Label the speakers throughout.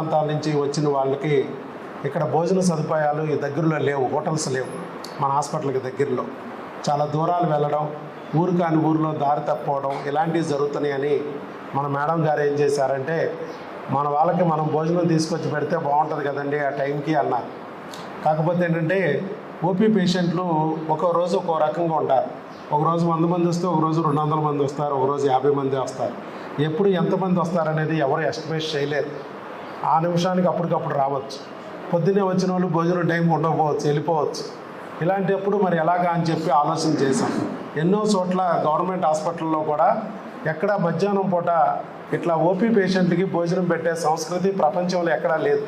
Speaker 1: ప్రాంతాల నుంచి వచ్చిన వాళ్ళకి ఇక్కడ భోజన సదుపాయాలు ఈ దగ్గరలో లేవు హోటల్స్ లేవు మన హాస్పిటల్కి దగ్గరలో. చాలా దూరాలు వెళ్ళడం ఊరు కాని ఊరిలో దారి తప్పవడం ఇలాంటివి జరుగుతున్నాయని మన మేడం గారు ఏం చేశారంటే మన వాళ్ళకి మనం భోజనం తీసుకొచ్చి పెడితే బాగుంటుంది కదండి ఆ టైంకి అన్నారు. కాకపోతే ఏంటంటే ఓపీ పేషెంట్లు ఒక్కో రోజు ఒక్కో రకంగా ఉంటారు. ఒక రోజు వంద మంది వస్తే ఒకరోజు రెండు వందల మంది వస్తారు ఒక రోజు యాభై మంది వస్తారు. ఎప్పుడు ఎంతమంది వస్తారనేది ఎవరు ఎస్టిమేట్ చేయలేరు. ఆ నిమిషానికి అప్పటికప్పుడు రావచ్చు. పొద్దున్నే వచ్చిన వాళ్ళు భోజనం టైం ఉండకపోవచ్చు వెళ్ళిపోవచ్చు. ఇలాంటప్పుడు మరి ఎలాగా అని చెప్పి ఆలోచన చేశాం. ఎన్నో చోట్ల గవర్నమెంట్ హాస్పిటల్లో కూడా ఎక్కడ మధ్యాహ్నం పూట ఇట్లా ఓపీ పేషెంట్కి భోజనం పెట్టే సంస్కృతి ప్రపంచంలో ఎక్కడా లేదు.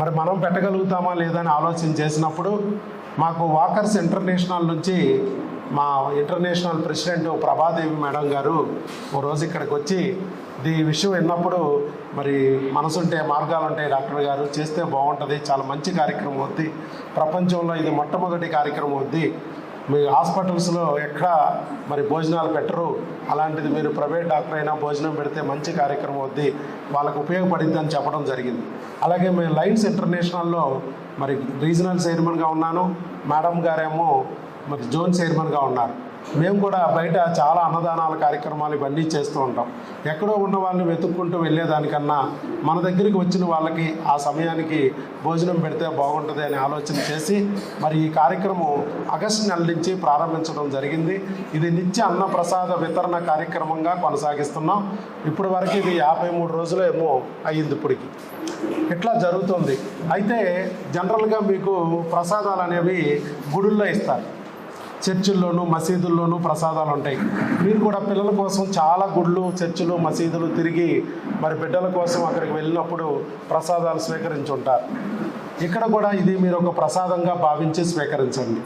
Speaker 1: మరి మనం పెట్టగలుగుతామా లేదని ఆలోచన చేసినప్పుడు మాకు వాకర్స్ ఇంటర్నేషనల్ నుంచి మా ఇంటర్నేషనల్ ప్రెసిడెంట్ ప్రభాదేవి మేడం గారు ఓ రోజు ఇక్కడికి వచ్చి ఈ విషయం విన్నప్పుడు మరి మనసుంటే మార్గాలు ఉంటాయి డాక్టర్ గారు. చేస్తే బాగుంటుంది చాలా మంచి కార్యక్రమం అవుద్ది. ప్రపంచంలో ఇది మొట్టమొదటి కార్యక్రమం అవుద్ది. మీ హాస్పిటల్స్లో ఎక్కడ మరి భోజనాలు పెట్టరు. అలాంటిది మీరు ప్రైవేట్ డాక్టర్ అయినా భోజనం పెడితే మంచి కార్యక్రమం వద్ది వాళ్ళకు ఉపయోగపడింది అని చెప్పడం జరిగింది. అలాగే మేము లైన్స్ ఇంటర్నేషనల్లో మరి రీజనల్ చైర్మన్గా ఉన్నాను. మేడం గారేమో మరి జోన్ చైర్మన్గా ఉన్నారు. మేము కూడా బయట చాలా అన్నదానాల కార్యక్రమాలు ఇవన్నీ చేస్తూ ఉంటాం. ఎక్కడో ఉన్న వాళ్ళని వెతుక్కుంటూ వెళ్ళేదానికన్నా మన దగ్గరికి వచ్చిన వాళ్ళకి ఆ సమయానికి భోజనం పెడితే బాగుంటుంది అనే ఆలోచన చేసి మరి ఈ కార్యక్రమం ఆగస్టు నెల నుంచి ప్రారంభించడం జరిగింది. ఇది నిత్య అన్న ప్రసాద వితరణ కార్యక్రమంగా కొనసాగిస్తున్నాం. ఇప్పటి వరకు ఇది యాభై మూడు రోజులు ఏమో అయ్యింది ఇప్పటికి. ఇట్లా జరుగుతుంది. అయితే జనరల్గా మీకు ప్రసాదాలు అనేవి గుడుల్లో ఇస్తారు. చర్చిల్లోనూ మసీదుల్లోనూ ప్రసాదాలు ఉంటాయి. మీరు కూడా పిల్లల కోసం చాలా గుళ్ళు చర్చిలు మసీదులు తిరిగి మరి బిడ్డల కోసం అక్కడికి వెళ్ళినప్పుడు ప్రసాదాలు స్వీకరించుంటారు. ఇక్కడ కూడా ఇది మీరు ఒక ప్రసాదంగా భావించి స్వీకరించండి.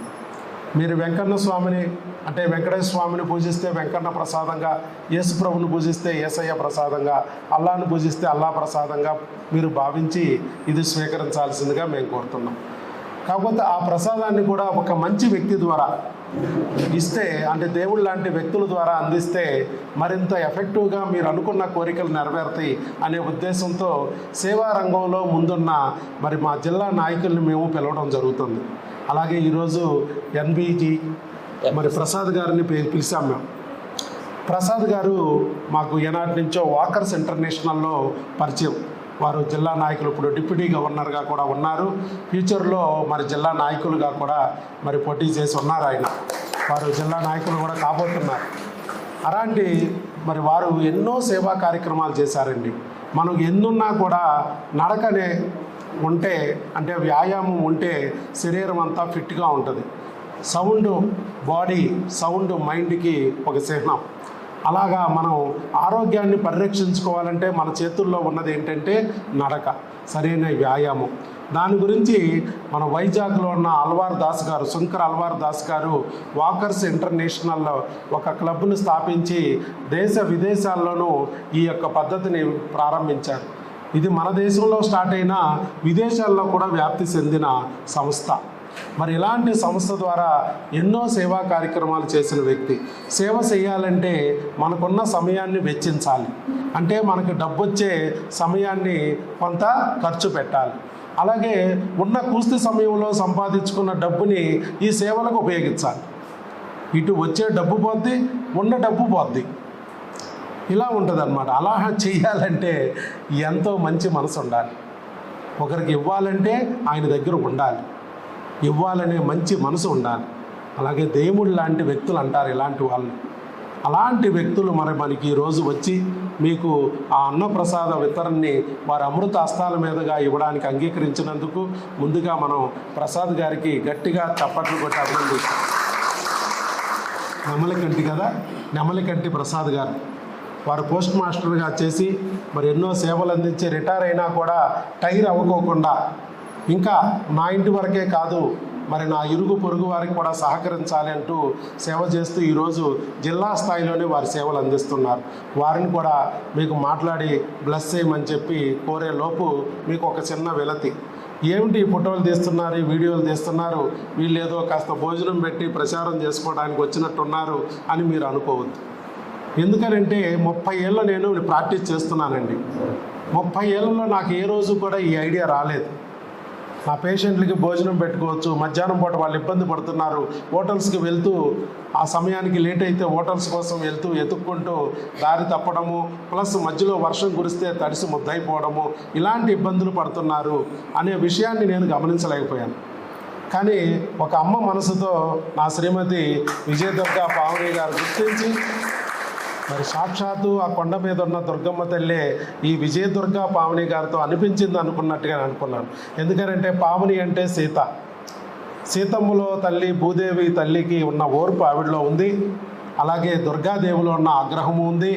Speaker 1: మీరు వెంకన్న స్వామిని అంటే వెంకటేశ్వర స్వామిని పూజిస్తే వెంకన్న ప్రసాదంగా యేసుప్రభుని పూజిస్తే యేసయ్య ప్రసాదంగా అల్లాను పూజిస్తే అల్లా ప్రసాదంగా మీరు భావించి ఇది స్వీకరించాల్సిందిగా మేము కోరుతున్నాం. కాకపోతే ఆ ప్రసాదాన్ని కూడా ఒక మంచి వ్యక్తి ద్వారా ఇస్తే అంటే దేవుడు లాంటి వ్యక్తుల ద్వారా అందిస్తే మరింత ఎఫెక్టివ్గా మీరు అనుకున్న కోరికలు నెరవేరుతాయి అనే ఉద్దేశంతో సేవా రంగంలో ముందున్న మరి మా జిల్లా నాయకుల్ని మేము పిలవడం జరుగుతుంది. అలాగే ఈరోజు ఎన్బిజి మరి ప్రసాద్ గారిని పిలిచాం మేము. ప్రసాద్ గారు మాకు ఏనాటి నుంచో వాకర్స్ ఇంటర్నేషనల్లో పరిచయం. వారు జిల్లా నాయకులు ఇప్పుడు డిప్యూటీ గవర్నర్గా కూడా ఉన్నారు. ఫ్యూచర్లో మరి జిల్లా నాయకులుగా కూడా మరి పోటీ చేసి ఉన్నారు ఆయన. వారు జిల్లా నాయకులు కూడా కాబోతున్నారు. అలాంటి మరి వారు ఎన్నో సేవా కార్యక్రమాలు చేశారండి. మనం ఎన్నున్నా కూడా నడకనే ఉంటే అంటే వ్యాయామం ఉంటే శరీరం అంతా ఫిట్గా ఉంటుంది. సౌండ్ బాడీ సౌండ్ మైండ్కి ఒక చిహ్నం. అలాగా మనం ఆరోగ్యాన్ని పరిరక్షించుకోవాలంటే మన చేతుల్లో ఉన్నది ఏంటంటే నడక సరైన వ్యాయామం. దాని గురించి మన వైజాగ్లో ఉన్న అల్వార్ దాస్ గారు శంకర్ అల్వార్ దాస్ గారు వాకర్స్ ఇంటర్నేషనల్లో ఒక క్లబ్ను స్థాపించి దేశ విదేశాల్లోనూ ఈ యొక్క పద్ధతిని ప్రారంభించారు. ఇది మన దేశంలో స్టార్ట్ అయిన విదేశాల్లో కూడా వ్యాప్తి చెందిన సంస్థ. మరి ఇలాంటి సంస్థ ద్వారా ఎన్నో సేవా కార్యక్రమాలు చేసిన వ్యక్తి. సేవ చేయాలంటే మనకున్న సమయాన్ని వెచ్చించాలి. అంటే మనకు డబ్బొచ్చే సమయాన్ని కొంత ఖర్చు పెట్టాలి. అలాగే ఉన్న కూస్తి సమయంలో సంపాదించుకున్న డబ్బుని ఈ సేవలకు ఉపయోగించాలి. ఇటు వచ్చే డబ్బు పోద్ది ఉన్న డబ్బు పోద్ది. ఇలా ఉంటుంది అనమాట అలా చేయాలంటే ఎంతో మంచి మనసు ఉండాలి. ఒకరికి ఇవ్వాలంటే ఆయన దగ్గర ఉండాలి. ఇవ్వాలనే మంచి మనసు ఉండాలి. అలాగే దేవుడు లాంటి వ్యక్తులు అంటారు ఇలాంటి వాళ్ళు. అలాంటి వ్యక్తులు మరి మనకి ఈరోజు వచ్చి మీకు ఆ అన్నప్రసాద వితరణని వారి అమృత హస్తాల మీదుగా ఇవ్వడానికి అంగీకరించినందుకు ముందుగా మనం ప్రసాద్ గారికి గట్టిగా చప్పట్లు కొట్టి అభినందిస్తాం. నెమలికంటి కదా? నెమలికంటి ప్రసాద్ గారు. వారు పోస్ట్ మాస్టర్గా చేసి మరి ఎన్నో సేవలు అందించి రిటైర్ అయినా కూడా టైర్ అవ్వకోకుండా ఇంకా నా ఇంటి వరకే కాదు మరి నా ఇరుగు పొరుగు వారికి కూడా సహకరించాలి అంటూ సేవ చేస్తూ ఈరోజు జిల్లా స్థాయిలోనే వారి సేవలు అందిస్తున్నారు. వారిని కూడా మీకు మాట్లాడి బ్లెస్ చేయమని చెప్పి కోరే లోపు మీకు ఒక చిన్న విలతి ఏమిటి ఫోటోలు తీస్తున్నారు వీడియోలు తీస్తున్నారు? వీళ్ళు ఏదో కాస్త భోజనం పెట్టి ప్రచారం చేసుకోవడానికి వచ్చినట్టున్నారు అని మీరు అనుకోవద్దు. ఎందుకనంటే ముప్పై ఏళ్ళు నేను ప్రాక్టీస్ చేస్తున్నానండి. ముప్పై ఏళ్ళలో నాకు ఏ రోజు కూడా ఈ ఐడియా రాలేదు. నా పేషెంట్లకి భోజనం పెట్టుకోవచ్చు. మధ్యాహ్నం పూట వాళ్ళు ఇబ్బంది పడుతున్నారు. హోటల్స్కి వెళ్తూ ఆ సమయానికి లేట్ అయితే హోటల్స్ కోసం వెళ్తూ ఎతుక్కుంటూ దారి తప్పడము ప్లస్ మధ్యలో వర్షం కురిస్తే తడిసి ముద్దయిపోవడము ఇలాంటి ఇబ్బందులు పడుతున్నారు అనే విషయాన్ని నేను గమనించలేకపోయాను. కానీ ఒక అమ్మ మనసుతో నా శ్రీమతి విజయదుర్గ పావని గారు గుర్తించి మరి సాక్షాత్తు ఆ కొండ మీద ఉన్న దుర్గమ్మ తల్లి ఈ విజయదుర్గ పావని గారితో అనిపించింది అనుకున్నట్టుగా నేను అనుకున్నాను. ఎందుకంటే పావని అంటే సీత. సీతమ్మలో తల్లి భూదేవి తల్లికి ఉన్న ఓర్పు ఆవిడలో ఉంది. అలాగే దుర్గాదేవిలో ఉన్న ఆగ్రహం ఉంది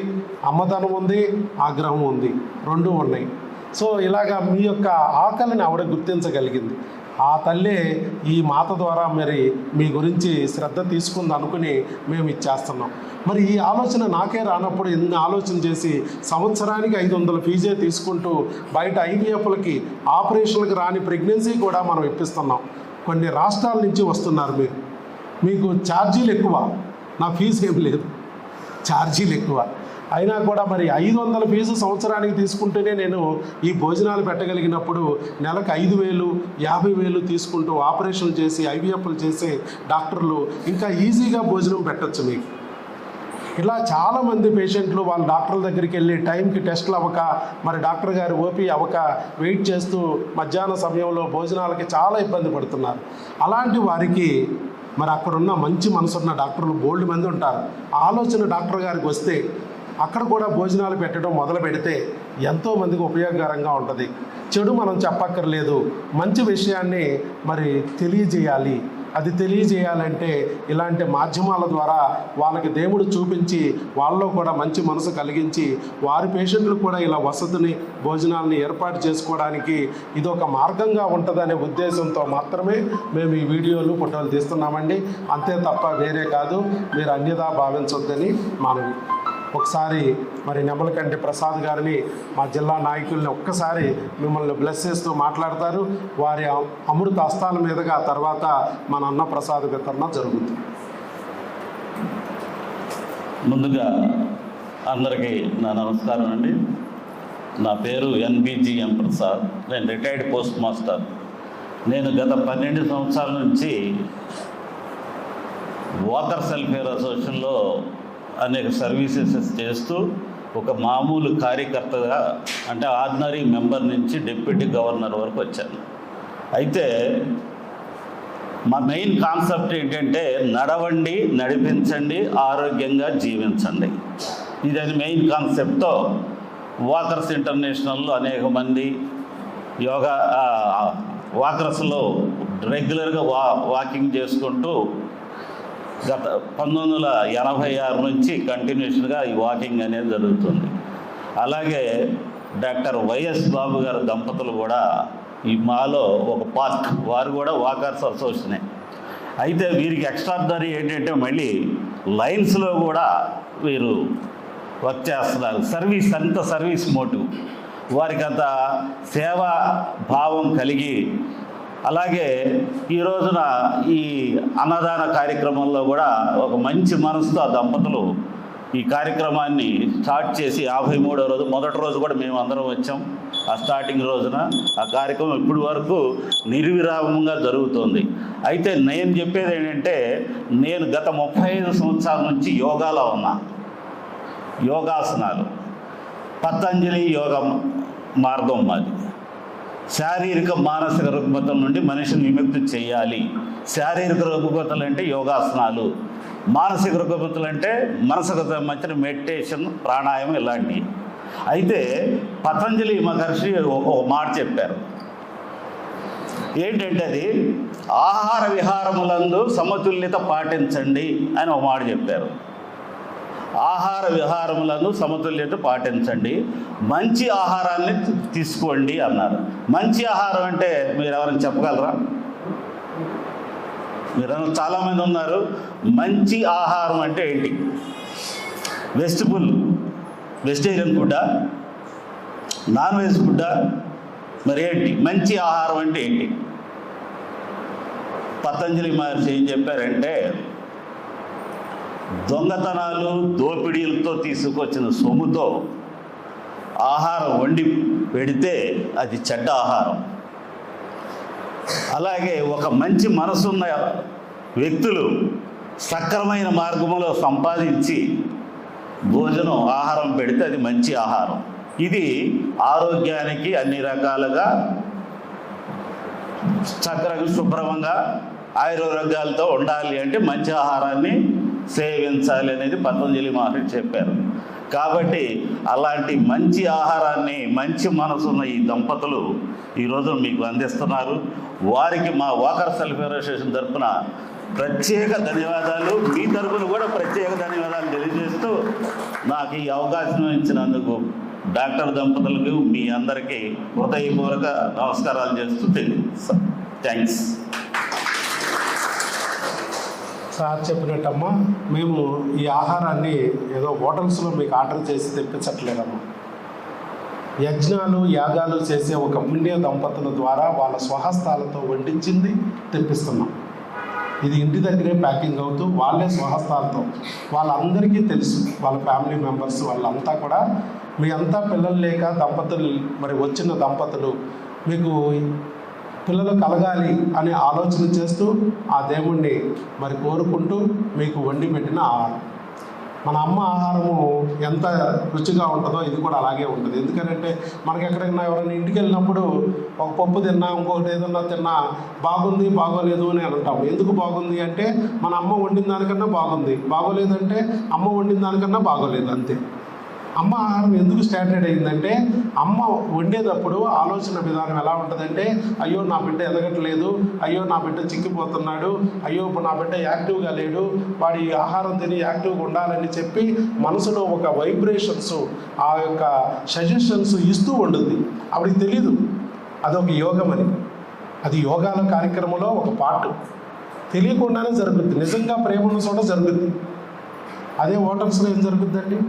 Speaker 1: అమ్మదనం ఉంది ఆగ్రహం ఉంది. రెండు ఉన్నాయి. సో ఇలాగా మీ యొక్క ఆకలిని ఆవిడ గుర్తించగలిగింది. ఆ తల్లే ఈ మాత ద్వారా మరి మీ గురించి శ్రద్ధ తీసుకుంది అనుకుని మేము ఇచ్చేస్తున్నాం. మరి ఈ ఆలోచన నాకే రానప్పుడు ఇన్ని ఆలోచన చేసి సంవత్సరానికి ఐదు వందల ఫీజే తీసుకుంటూ బయట ఐవీఎఫ్లకి ఆపరేషన్లకు రాని ప్రెగ్నెన్సీ కూడా మనం ఇప్పిస్తున్నాం. కొన్ని రాష్ట్రాల నుంచి వస్తున్నారు మీరు. మీకు ఛార్జీలు ఎక్కువ. నా ఫీజు ఏం లేదు. ఛార్జీలు ఎక్కువ. అయినా కూడా మరి ఐదు వందల ఫీజు సంవత్సరానికి తీసుకుంటేనే నేను ఈ భోజనాలు పెట్టగలిగినప్పుడు నెలకు ఐదు వేలు యాభై వేలు తీసుకుంటూ ఆపరేషన్ చేసి ఐవీఎఫ్లు చేసే డాక్టర్లు ఇంకా ఈజీగా భోజనం పెట్టచ్చు మీకు. ఇలా చాలామంది పేషెంట్లు వాళ్ళ డాక్టర్ల దగ్గరికి వెళ్ళి టైంకి టెస్టులు అవ్వక మరి డాక్టర్ గారు ఓపీ అవ్వక వెయిట్ చేస్తూ మధ్యాహ్న సమయంలో భోజనాలకి చాలా ఇబ్బంది పడుతున్నారు. అలాంటి వారికి మరి అక్కడున్న మంచి మనసున్న డాక్టర్లు బోల్డ్ మంది ఉంటారు. ఆలోచన డాక్టర్ గారికి వస్తే అక్కడ కూడా భోజనాలు పెట్టడం మొదలు పెడితే ఎంతోమందికి ఉపయోగకరంగా ఉంటుంది. చెడు మనం చెప్పక్కర్లేదు. మంచి విషయాన్ని మరి తెలియజేయాలి. అది తెలియజేయాలంటే ఇలాంటి మాధ్యమాల ద్వారా వాళ్ళకి దేవుడు చూపించి వాళ్ళలో కూడా మంచి మనసు కలిగించి వారి పేషెంట్లు కూడా ఇలా వసతిని భోజనాలని ఏర్పాటు చేసుకోవడానికి ఇది ఒక మార్గంగా ఉంటుందనే ఉద్దేశంతో మాత్రమే మేము ఈ వీడియోలు ఫోటోలు తీస్తున్నామండి. అంతే తప్ప వేరే కాదు. మీరు అన్యదా భావించొద్దని మనవి ఒకసారి మరి నెమలకంటి ప్రసాద్ గారిని మా జిల్లా నాయకుల్ని ఒక్కసారి మిమ్మల్ని బ్లెస్ చేస్తూ మాట్లాడతారు. వారి అమృత హస్తాల మీదుగా తర్వాత మన అన్న ప్రసాద్ వితరణ జరుగుతుంది.
Speaker 2: ముందుగా అందరికీ నా నమస్కారం అండి. నా పేరు ఎన్బిజిఎం ప్రసాద్. నేను రిటైర్డ్ పోస్ట్ మాస్టర్ నేను గత పన్నెండు సంవత్సరాల నుంచి వాటర్ సెల్ఫేర్ అసోసియేషన్లో అనేక సర్వీసెస్ చేస్తూ ఒక మామూలు కార్యకర్తగా అంటే ఆర్డినరీ మెంబర్ నుంచి డిప్యూటీ గవర్నర్ వరకు వచ్చాను అయితే మా మెయిన్ కాన్సెప్ట్ ఏంటంటే నడవండి నడిపించండి ఆరోగ్యంగా జీవించండి. ఇది అది మెయిన్ కాన్సెప్ట్తో వాకర్స్ ఇంటర్నేషనల్లో అనేక మంది యోగా వాకర్స్లో రెగ్యులర్గా వా వాకింగ్ చేసుకుంటూ గత పంతొమ్మిది వందల ఎనభై ఆరు నుంచి కంటిన్యూషన్గా ఈ వాకింగ్ అనేది జరుగుతుంది. అలాగే డాక్టర్ వైఎస్ బాబు గారు దంపతులు కూడా ఈ మాలో ఒక పార్క్ వారు కూడా వాకర్స్ అసోసియేషనే అయితే వీరికి ఎక్స్ట్రాడనరీ ఏంటంటే మళ్ళీ లైన్స్లో కూడా వీరు వర్క్ చేస్తున్నారు. సర్వీస్ అంత సర్వీస్ మోటివ్. వారికి అంత సేవా భావం కలిగి అలాగే ఈ రోజున ఈ అన్నదాన కార్యక్రమంలో కూడా ఒక మంచి మనసుతో ఆ దంపతులు ఈ కార్యక్రమాన్ని స్టార్ట్ చేసి యాభై మూడో రోజు మొదటి రోజు కూడా మేము అందరం వచ్చాం. ఆ స్టార్టింగ్ రోజున ఆ కార్యక్రమం ఇప్పటి వరకు నిర్విరామంగా జరుగుతుంది. అయితే నేను చెప్పేది ఏంటంటే నేను గత ముప్పై ఐదు సంవత్సరాల నుంచి యోగాలో ఉన్నా. యోగాసనాలు. పతంజలి యోగ మార్గం మాది. శారీరక మానసిక రుగ్మతల నుండి మనిషిని విముక్తి చేయాలి. శారీరక రుగ్మతలు అంటే యోగాసనాలు. మానసిక రుగ్మతలు అంటే మనసుకు సంబంధించిన మెడిటేషన్ ప్రాణాయామం ఇలాంటివి. అయితే పతంజలి మహర్షి ఒక ఒక మాట చెప్పారు. ఏంటంటే అది? ఆహార విహారములందు సమతుల్యత పాటించండి అని ఒక మాట చెప్పారు. ఆహార విహారములను సమతుల్యత పాటించండి. మంచి ఆహారాన్ని తీసుకోండి అన్నారు. మంచి ఆహారం అంటే మీరు ఎవరైనా చెప్పగలరా? మీరు చాలామంది ఉన్నారు. మంచి ఆహారం అంటే ఏంటి? వెజిటబుల్ వెజిటేరియన్ ఫుడ్డా నాన్ వెజ్ ఫుడ్డా మరి ఏంటి? మంచి ఆహారం అంటే ఏంటి? పతంజలి మహర్షి ఏం చెప్పారంటే దొంగతనాలు దోపిడీలతో తీసుకొచ్చిన సొమ్ముతో ఆహారం వండి పెడితే అది చెడ్డ ఆహారం. అలాగే ఒక మంచి మనసున్న వ్యక్తులు సక్రమైన మార్గంలో సంపాదించి భోజనం ఆహారం పెడితే అది మంచి ఆహారం. ఇది ఆరోగ్యానికి అన్ని రకాలుగా చక్కగా శుభ్రంగా ఆయుర్వేదాలతో ఉండాలి అంటే మంచి ఆహారాన్ని సేవించాలి అనేది పతంజలి మహర్షి చెప్పారు. కాబట్టి అలాంటి మంచి ఆహారాన్ని మంచి మనసున్న ఈ దంపతులు ఈరోజు మీకు అందిస్తున్నారు. వారికి మా వాకర్ సెల్ఫేర్ అసోసియేషన్ తరఫున ప్రత్యేక ధన్యవాదాలు. మీ తరఫున కూడా ప్రత్యేక ధన్యవాదాలు తెలియజేస్తూ నాకు ఈ అవకాశం ఇచ్చినందుకు డాక్టర్ దంపతులకు మీ అందరికీ హృదయపూర్వక నమస్కారాలు చేస్తూ తెలియదు థ్యాంక్స్.
Speaker 1: సార్ చెప్పినట్టమ్మా మేము ఈ ఆహారాన్ని ఏదో హోటల్స్లో మీకు ఆర్డర్ చేసి తెప్పించట్లేదమ్మా. యజ్ఞాలు యాగాలు చేసే ఒక పుణ్య దంపతుల ద్వారా వాళ్ళ స్వహస్తాలతో వండించింది తెప్పిస్తున్నాం. ఇది ఇంటి దగ్గరే ప్యాకింగ్ అవుతూ వాళ్ళే స్వహస్తాలతో వాళ్ళందరికీ తెలుసు వాళ్ళ ఫ్యామిలీ మెంబర్స్ వాళ్ళంతా కూడా. మీ అంతా పిల్లలు లేక దంపతులు మరి వచ్చిన దంపతులు మీకు పిల్లలు కలగాలి అనే ఆలోచన చేస్తూ ఆ దేవుణ్ణి మరి కోరుకుంటూ మీకు వండి పెట్టిన ఆహారం. మన అమ్మ ఆహారము ఎంత రుచిగా ఉంటుందో ఇది కూడా అలాగే ఉంటుంది. ఎందుకంటే మనకి ఎక్కడైనా ఎవరైనా ఇంటికి వెళ్ళినప్పుడు ఒక పప్పు తిన్నా ఇంకొకటి ఏదన్నా తిన్నా బాగుంది బాగోలేదు అని అంటాం ఎందుకు బాగుంది అంటే మన అమ్మ వండిన దానికన్నా బాగుంది. బాగోలేదంటే అమ్మ వండిన దానికన్నా బాగోలేదు అంతే. అమ్మ ఆహారం ఎందుకు స్టాండర్డ్ అయిందంటే అమ్మ వండేటప్పుడు ఆలోచన విధానం ఎలా ఉంటుందంటే అయ్యో నా బిడ్డ ఎదగట్లేదు అయ్యో నా బిడ్డ చిక్కిపోతున్నాడు అయ్యో ఇప్పుడు నా బిడ్డ యాక్టివ్గా లేడు వాడి ఆహారం తిని యాక్టివ్గా ఉండాలని చెప్పి మనసులో ఒక వైబ్రేషన్స్ ఆ యొక్క సజెషన్స్ ఇస్తూ ఉంటుంది ఆవిడకి తెలీదు. అదొక యోగం అని. అది యోగాల కార్యక్రమంలో ఒక పార్ట్. తెలియకుండానే జరుగుద్ది. నిజంగా ప్రేమను చూడ జరుగుద్ది. అదే హోటల్స్లో ఏం జరుగుద్దండి?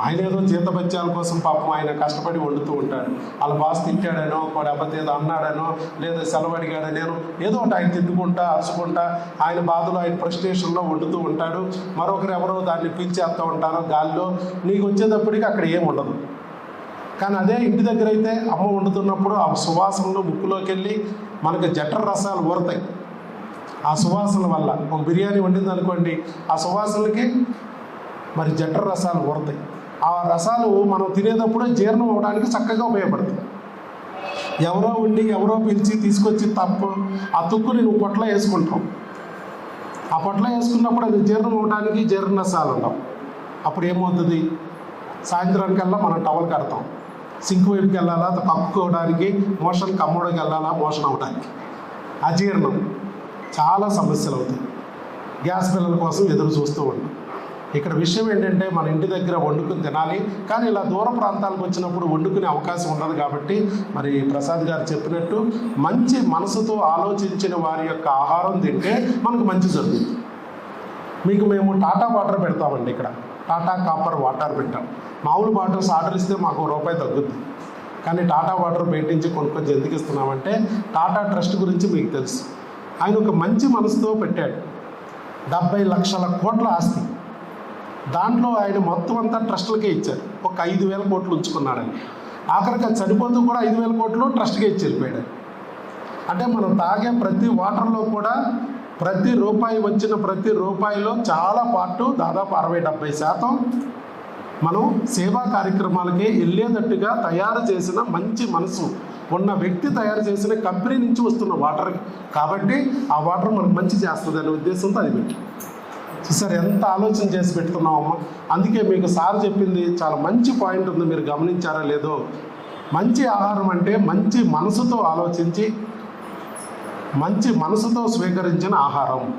Speaker 1: ఆయన ఏదో జీతపత్యాల కోసం పాపం ఆయన కష్టపడి వండుతూ ఉంటాడు. వాళ్ళ బాస్ తిట్టాడనో లేకపోతే ఏదో అన్నాడనో లేదా సెలవు అడిగాడనేనో ఏదో ఒకటి ఆయన తిట్టుకుంటా అరుచుకుంటా ఆయన బాధలో ఆయన ఫ్రస్ట్రేషన్లో వండుతూ ఉంటాడు. మరొకరు ఎవరో దాన్ని పీల్చేస్తూ ఉంటారో గాల్లో నీకు వచ్చేటప్పటికి అక్కడ ఏం ఉండదు. కానీ అదే ఇంటి దగ్గర అయితే అమ్మ వండుతున్నప్పుడు ఆ సువాసనలు ముక్కులోకి వెళ్ళి మనకు జఠర రసాలు ఊరతాయి. ఆ సువాసన వల్ల ఒక బిర్యానీ వండింది అనుకోండి ఆ సువాసనలకి మరి జఠర రసాలు ఊరతాయి. ఆ రసాలు మనం తినేటప్పుడు జీర్ణం అవడానికి చక్కగా ఉపయోగపడుతుంది ఎవరో ఉండి ఎవరో పిలిచి తీసుకొచ్చి తప్పు ఆ తుక్కుని నువ్వు పొట్ల వేసుకుంటావు. ఆ పొట్ల వేసుకున్నప్పుడు అది జీర్ణం అవడానికి జీర్ణ రసాలు ఉండవు అప్పుడు ఏమవుతుంది? సాయంత్రానికల్లా మనం టవల్ కడతాం. సింక్ వైపుకి వెళ్ళాలా? కప్పుకోవడానికి మోషన్ కమ్మడానికి వెళ్ళాలా? మోషన్ అవడానికి. అజీర్ణం. చాలా సమస్యలు అవుతాయి. గ్యాస్ పిల్లల కోసం ఎదురు చూస్తూ ఉంటాం. ఇక్కడ విషయం ఏంటంటే మన ఇంటి దగ్గర వండుకుని తినాలి కానీ ఇలా దూర ప్రాంతాలకు వచ్చినప్పుడు వండుకునే అవకాశం ఉండదు కాబట్టి మరి ప్రసాద్ గారు చెప్పినట్టు మంచి మనసుతో ఆలోచించిన వారి యొక్క ఆహారం తింటే మనకు మంచి జరుగుతుంది. మీకు మేము టాటా వాటర్ పెడతామండి ఇక్కడ. టాటా కాపర్ వాటర్ పెట్టాం. మామూలు బాటిల్స్ ఆర్డర్ ఇస్తే మాకు రూపాయి తగ్గుద్ది. కానీ టాటా వాటర్ పెట్టించి కొనుక్కొని ఎందుకు ఇస్తున్నామంటే టాటా ట్రస్ట్ గురించి మీకు తెలుసు. ఆయన ఒక మంచి మనసుతో పెట్టాడు. డెబ్బై లక్షల కోట్ల ఆస్తి. దాంట్లో ఆయన మొత్తం అంతా ట్రస్టులకే ఇచ్చారు. ఒక ఐదు వేల కోట్లు ఉంచుకున్నాడని. ఆఖరికి చనిపోతు చనిపోతూ కూడా ఐదు వేల కోట్లు ట్రస్ట్కే ఇచ్చి వెళ్ళిపోయాడు అంటే మనం తాగే ప్రతి వాటర్లో కూడా ప్రతి రూపాయి వచ్చిన ప్రతి రూపాయిలో చాలా పార్టు దాదాపు అరవై డెబ్బై శాతం మనం సేవా కార్యక్రమాలకే వెళ్ళేటట్టుగా తయారు చేసిన మంచి మనసు ఉన్న వ్యక్తి తయారు చేసిన కంపెనీ నుంచి వస్తున్న వాటర్. కాబట్టి ఆ వాటర్ మనకు మంచి చేస్తుంది అనే ఉద్దేశంతో అది పెట్టి చూసారు ఎంత ఆలోచన చేసి పెట్టుకున్నామమ్మా అందుకే మీకు సార్ చెప్పింది చాలా మంచి పాయింట్ ఉంది మీరు గమనించారా లేదో. మంచి ఆహారం అంటే మంచి మనసుతో ఆలోచించి మంచి మనసుతో స్వీకరించిన ఆహారం.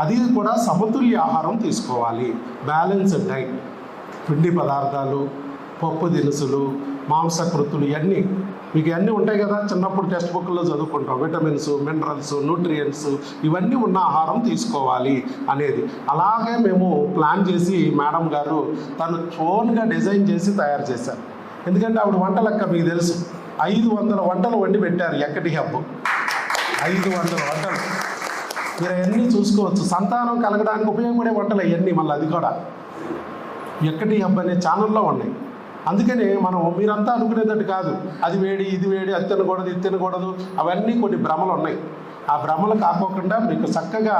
Speaker 1: అది కూడా సమతుల్య ఆహారం తీసుకోవాలి. బ్యాలెన్స్డ్ డైట్ పిండి పదార్థాలు పప్పు దినుసులు మాంసకృతులు ఇవన్నీ మీకు అన్నీ ఉంటాయి కదా చిన్నప్పుడు టెక్స్ట్ బుక్లో చదువుకుంటాం. విటమిన్స్ మినరల్స్ న్యూట్రియంట్స్ ఇవన్నీ ఉన్న ఆహారం తీసుకోవాలి అనేది. అలాగే మేము ప్లాన్ చేసి మేడం గారు తను ఓన్గా డిజైన్ చేసి తయారు చేశారు. ఎందుకంటే ఆవిడ వంట లెక్క మీకు తెలుసు. ఐదు వందల వంటలు వండి పెట్టారు ఎక్కడి హబ్బు ఐదు వందల వంటలు. మీరు అవన్నీ చూసుకోవచ్చు. సంతానం కలగడానికి ఉపయోగపడే వంటలు అవన్నీ మళ్ళీ అది కూడా. ఎక్కడి హబ్ అనే ఛానల్లో ఉన్నాయి. అందుకని మనం మీరంతా అనుకునేటట్టు కాదు. అది వేడి ఇది వేడి అది తినకూడదు ఇది తినకూడదు. అవన్నీ కొన్ని భ్రమలు ఉన్నాయి. ఆ భ్రమలు కాకోకుండా మీకు చక్కగా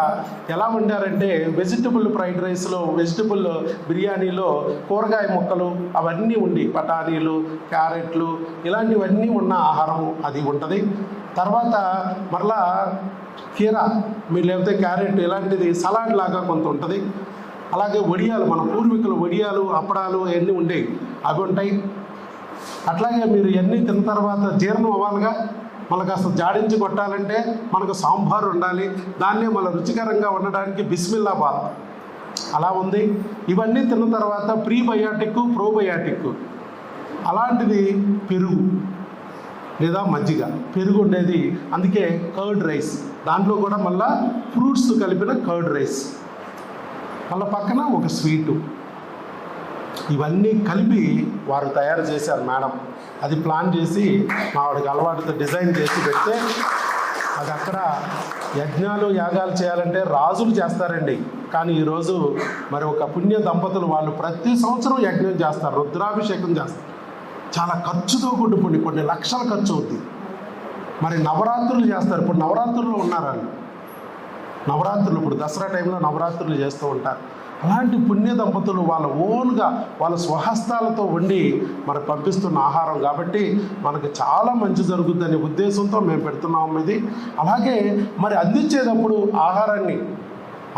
Speaker 1: ఎలా వండారంటే వెజిటబుల్ ఫ్రైడ్ రైస్లో వెజిటబుల్ బిర్యానీలో కూరగాయ ముక్కలు అవన్నీ ఉండి పటానీలు క్యారెట్లు ఇలాంటివన్నీ ఉన్న ఆహారం అది ఉంటుంది. తర్వాత మరలా కీరా మీరు లేకపోతే క్యారెట్ ఇలాంటిది సలాడ్ లాగా కొంత ఉంటుంది. అలాగే వడియాలు మన పూర్వీకులు వడియాలు అప్పడాలు అవన్నీ ఉండేవి? అవి ఉంటాయి. అట్లాగే మీరు ఇవన్నీ తిన్న తర్వాత జీర్ణం అవ్వాలిగా? మళ్ళీ కాస్త జాడించి కొట్టాలంటే మనకు సాంబార్ ఉండాలి. దాన్నే మళ్ళీ రుచికరంగా ఉండడానికి బిస్మిల్లాబాద్ అలా ఉంది. ఇవన్నీ తిన్న తర్వాత ప్రీబయాటిక్ ప్రోబయాటిక్ అలాంటిది పెరుగు లేదా మజ్జిగ. పెరుగు ఉండేది. అందుకే కర్డ్ రైస్. దాంట్లో కూడా మళ్ళా ఫ్రూట్స్ కలిపిన కర్డ్ రైస్. వాళ్ళ పక్కన ఒక స్వీటు. ఇవన్నీ కలిపి వారు తయారు చేశారు మేడం. అది ప్లాన్ చేసి మా వాడికి అలవాటుతో డిజైన్ చేసి పెడితే అది అక్కడ యజ్ఞాలు యాగాలు చేయాలంటే రాజులు చేస్తారండి. కానీ ఈరోజు మరి ఒక పుణ్య దంపతులు వాళ్ళు ప్రతి సంవత్సరం యజ్ఞం చేస్తారు రుద్రాభిషేకం చేస్తారు. చాలా ఖర్చుతో కూడుకుని కొన్ని లక్షల ఖర్చు అవుద్ది. మరి నవరాత్రులు చేస్తారు. ఇప్పుడు నవరాత్రులు ఉన్నారు వాళ్ళు నవరాత్రులు ఇప్పుడు దసరా టైంలో నవరాత్రులు చేస్తూ ఉంటారు. అలాంటి పుణ్య దంపతులు వాళ్ళ ఓన్గా వాళ్ళ స్వహస్తాలతో వండి మరి పంపిస్తున్న ఆహారం కాబట్టి మనకు చాలా మంచి జరుగుద్దనే ఉద్దేశంతో మేము పెడుతున్నాం ఇది. అలాగే మరి అందించేటప్పుడు ఆహారాన్ని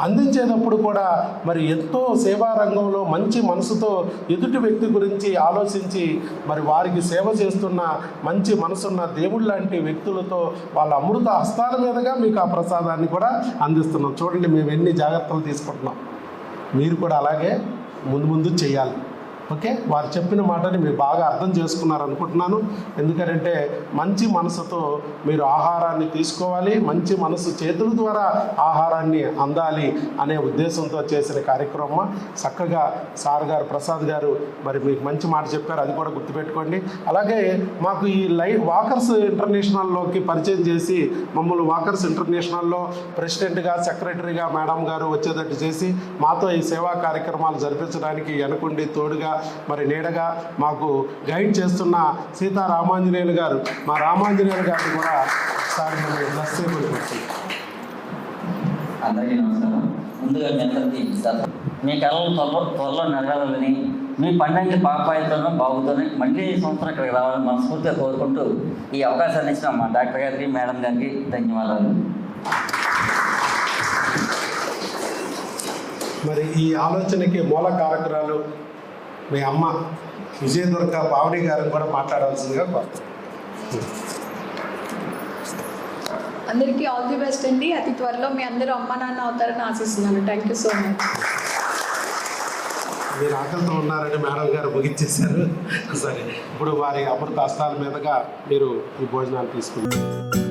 Speaker 1: అందించేటప్పుడు కూడా మరి ఎంతో సేవా రంగంలో మంచి మనసుతో ఎదుటి వ్యక్తి గురించి ఆలోచించి మరి వారికి సేవ చేస్తున్న మంచి మనసున్న దేవుడు లాంటి వ్యక్తులతో వాళ్ళ అమృత హస్తాల మీదుగా మీకు ఆ ప్రసాదాన్ని కూడా అందిస్తున్నాం. చూడండి మేము ఎన్ని జాగ్రత్తలు తీసుకుంటున్నాం. మీరు కూడా అలాగే ముందు ముందు చేయాలి. ఓకే? వారు చెప్పిన మాటని మీరు బాగా అర్థం చేసుకున్నారు అనుకుంటున్నాను ఎందుకంటే మంచి మనసుతో మీరు ఆహారాన్ని తీసుకోవాలి మంచి మనసు చేతుల ద్వారా ఆహారాన్ని అందాలి అనే ఉద్దేశంతో చేసిన కార్యక్రమం. చక్కగా సార్ గారు ప్రసాద్ గారు మరి మీకు మంచి మాట చెప్పారు అది కూడా గుర్తుపెట్టుకోండి. అలాగే మాకు ఈ లై వాకర్స్ ఇంటర్నేషనల్లోకి పరిచయం చేసి మమ్మల్ని వాకర్స్ ఇంటర్నేషనల్లో ప్రెసిడెంట్గా సెక్రటరీగా మేడం గారు వచ్చేటట్టు చేసి మాతో ఈ సేవా కార్యక్రమాలు జరిపించడానికి వెనకుండి తోడుగా మరి నీడగా మాకు గైడ్ చేస్తున్న సీతా రామాంజనేయులు గారు మా రామాంజనేయులు గారిని కూడా పలుకుతున్నాం.
Speaker 3: అందరికీ నమస్కారం ముందుగా మీ అందరికీ మీ కళలు త్వరలో త్వరలో నెరవేరాలని మీ పండుగ పాపాయితోనూ బాగుతోనే మళ్ళీ ఈ సంవత్సరం ఇక్కడికి రావాలని మనస్ఫూర్తిగా కోరుకుంటూ ఈ అవకాశాన్ని ఇచ్చిన మా డాక్టర్ గారికి మేడం గారికి ధన్యవాదాలు
Speaker 1: మరి ఈ ఆలోచనకి మూల కారకురాలు మీ అమ్మ విజయదుర్గ పావని గారిని కూడా మాట్లాడాల్సిందిగా కోరుతున్నాను
Speaker 4: అందరికీ ఆల్ ది బెస్ట్ అండి. అతి త్వరలో మీ అందరూ అమ్మ నాన్న అవుతారని ఆశిస్తున్నాను. థ్యాంక్ యూ సో మచ్
Speaker 1: మీరు ఆకలితో ఉన్నారని మేడం గారు ముగించేశారు. సరే ఇప్పుడు వారి అమృత హస్తాల మీదుగా మీరు ఈ భోజనాలు తీసుకుంటారు.